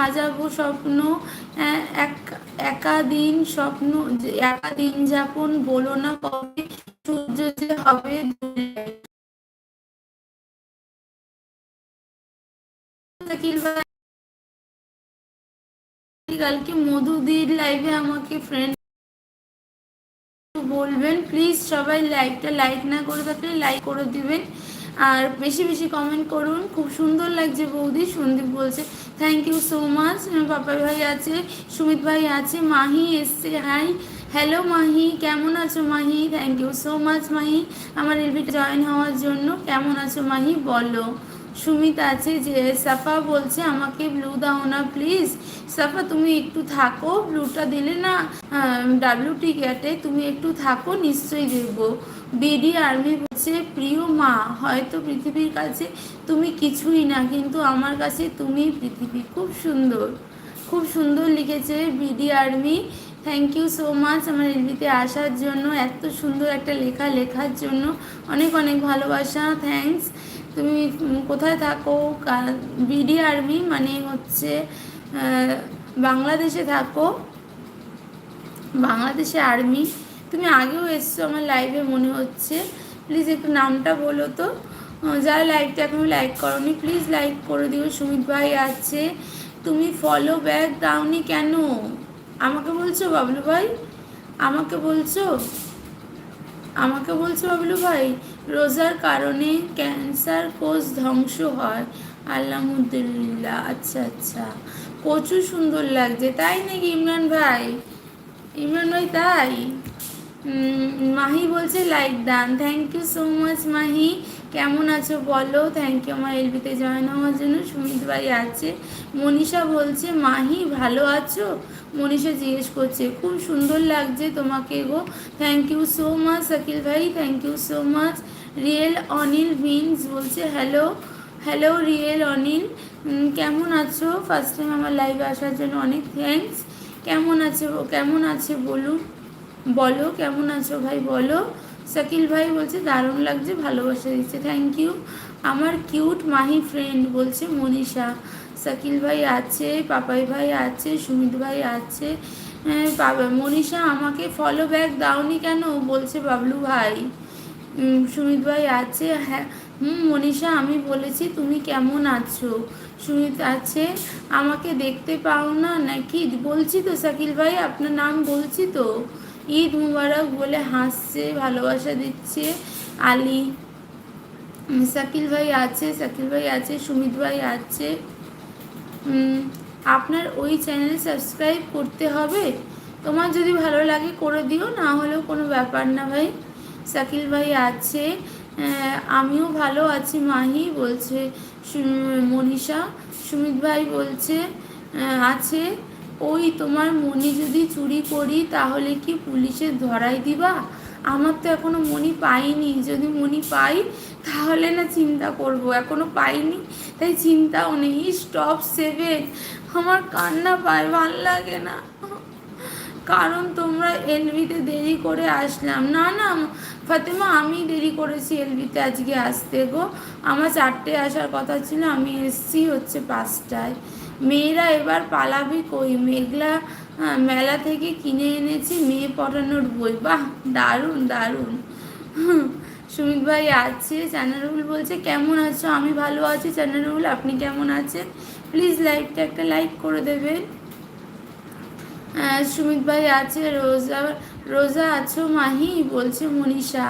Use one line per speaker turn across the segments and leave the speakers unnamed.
সাজাবো স্বপ্ন এক, একা দিন স্বপ্ন, একা দিন যাপন বলো না কবে, সূর্য যে হবে কালকে মধুদির লাইভে আমাকে ফ্রেন্ড বলবেন প্লিজ সবাই লাইভটা লাইক না করে থাকলে লাইক করে দিবেন। আর বেশি বেশি কমেন্ট করুন, খুব সুন্দর লাগছে বৌদি। সন্দীপ বলছে thank you so much papa ভাই আছে, সুমিত ভাই আছে, মাহি এসছে হাই হ্যালো মাহি, কেমন আছো Mahi? Thank you so much Mahi. আমার এলবিটা জয়েন হওয়ার জন্য, কেমন আছো মাহি? বলো। সুমিত আছে যে, সাফা বলছে আমাকে ব্লু দাও না প্লিজ সাফা, তুমি একটু থাকো ব্লুটা দিলে না ডাব্লিউটি গেটে তুমি একটু থাকো, নিশ্চয়ই দেবো বিডি আর্মি বলছে, প্রিয় মা, হয়তো পৃথিবীর কাছে তুমি কিছুই না, কিন্তু আমার কাছে তুমি পৃথিবী। খুব সুন্দর। খুব সুন্দর লিখেছে BD army thank you so much আমার এলবিতে আসার জন্য। এত সুন্দর একটা লেখা, লেখার জন্য। অনেক অনেক ভালোবাসা। থ্যাংকস তুমি কোথায় থাকো? বিডি আর্মি মানে হচ্ছে বাংলাদেশে থাকো। বাংলাদেশে আর্মি। তুমি আগেও এসছো আমার লাইভে মনে হচ্ছে। প্লিজ একটু নামটা বলো তো। যারা লাইভটা এখন লাইক করনি প্লিজ লাইক করে দিও। সুমিত ভাই আছে। তুমি ফলো ব্যাক দাওনি কেন? আমাকে বলছো বাবলু ভাই? আমাকে বলছো? আমাকে বলছো বাবলু ভাই? রোজার কারণে ক্যান্সার কোষ ধ্বংস হয়। আল্লাহমদুল্লাহ আচ্ছা আচ্ছা। প্রচুর সুন্দর লাগছে। তাই নাকি ইমরান ভাই? ইমরান ভাই, তাই? মাহি বলছে লাইক দান thank you so much Mahi. কেমন আছো বলো? থ্যাংক ইউ আমার এলবিতে জয়েন হওয়ার জন্য। সুমিত ভাই আছে। মনীষা বলছে, মাহি, ভালো আছো? মনীষা জিজ্ঞেস করছে, খুব সুন্দর লাগছে তোমাকে গো। Thank you so much Shakil ভাই। Thank you so much real Anil means বলছে, হ্যালো হ্যালো রিয়েল অনিল কেমন আছো? ফার্স্ট টাইম আমার লাইভে আসার জন্য অনেক থ্যাংকস কেমন আছে? কেমন আছে বলুন, বলো, কেমন আছো ভাই, বলো। শাকিল ভাই বলছে, দারুণ লাগছে, ভালোবাসা দিচ্ছে থ্যাংক ইউ আমার কিউট মাহি ফ্রেন্ড বলছে, মনীষা। শাকিল ভাই আছে, পাপাই ভাই আছে, সুমিত ভাই আছে। বাবা মনীষা আমাকে ফলো ব্যাক দাওনি কেন? বলছে বাবলু ভাই। সুমিত ভাই আছে হ্যাঁ। হুম, মনীষা, আমি বলেছি, তুমি কেমন আছো? সুমিত আছে, আমাকে দেখতে পাও না নাকি? বলছি তো, শাকিল ভাই, আপনার নাম বলছি তো? ঈদ মুবারক বলে হাসছে, ভালোবাসা দিচ্ছে, আলী। শাকিল ভাই আছে, শাকিল ভাই আছে, সুমিত ভাই আছে। আপনার ওই চ্যানেল সাবস্ক্রাইব করতে হবে? তোমার যদি ভালো লাগে করে দিও, না হলেও কোনো ব্যাপার না ভাই। শাকিল ভাই আছে। আমিও ভালো আছি, মাহি বলছে মনীষা, সুমিত ভাই বলছে আছে। ওই তোমার মনি যদি চুরি করি তাহলে কি পুলিশে ধরাই দিবা? আমার তো এখনও মনি পাইনি। যদি মনি পাই তাহলে না চিন্তা করব। এখনও পাইনি, তাই চিন্তাও নেই। স্টপ সেভেন আমার কান্না পায়, ভালো লাগে না। কারণ তোমরা এলবিতে দেরি করে আসলাম। না না, ফাতেমা, আমি দেরি করেছি এলবিতে আজকে আসতে গো। আমার চারটে আসার কথা ছিল, আমি এসছি হচ্ছে পাঁচটায়। মেয়েরা এবার পালাবি কই? মেঘলা মেলা থেকে কিনে এনেছি, মেয়ে পড়ানোর বই। বাহ, দারুণ দারুণ। সুমিত ভাই আছে চানারুল বলছে, কেমন আছো? আমি ভালো আছি চানারুল আপনি কেমন আছেন? প্লিজ লাইভটা একটা লাইক করে দেবেন। সুমিত ভাই আছে, রোজা রোজা আছো মাহি, বলছে মনীষা।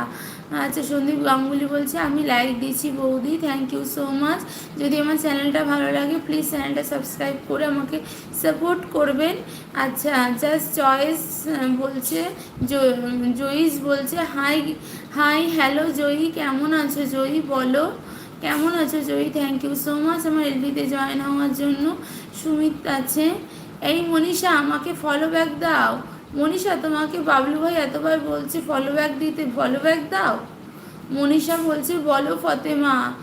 আচ্ছা সন্দীপ গাঙ্গুলি বলছে, আমি লাইক দিয়েছি বৌদি থ্যাংক ইউ সো মাচ যদি আমার চ্যানেলটা ভালো লাগে প্লিজ চ্যানেলটা সাবস্ক্রাইব করে আমাকে সাপোর্ট করবেন। আচ্ছা জাস্ট চয়েস বলছে জয়ীস বলছে হাই হাই হ্যালো জয়ী কেমন আছো জয়ী বলো। কেমন আছো Joyee thank you so much আমার এলবিতে জয়েন হওয়ার জন্য সুমিত আছে। এই মনীষা আমাকে ফলো ব্যাক দাও। মনীষা তোমাকে বাবলু ভাই এতবার বলছে ফলো ব্যাক দিতে ফলো ব্যাক দাও? মনীষা বলছে বলো ফতেমা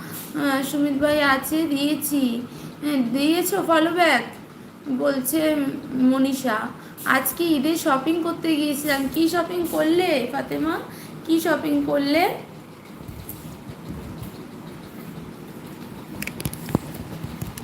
সুমিত ভাই আছে দিয়েছি। হ্যাঁ, দিয়েছ ফলো ব্যাক বলছে মনীষা। আজকে ঈদের শপিং করতে গিয়েছিলাম। কি শপিং করলে ফাতেমা? কি শপিং করলে?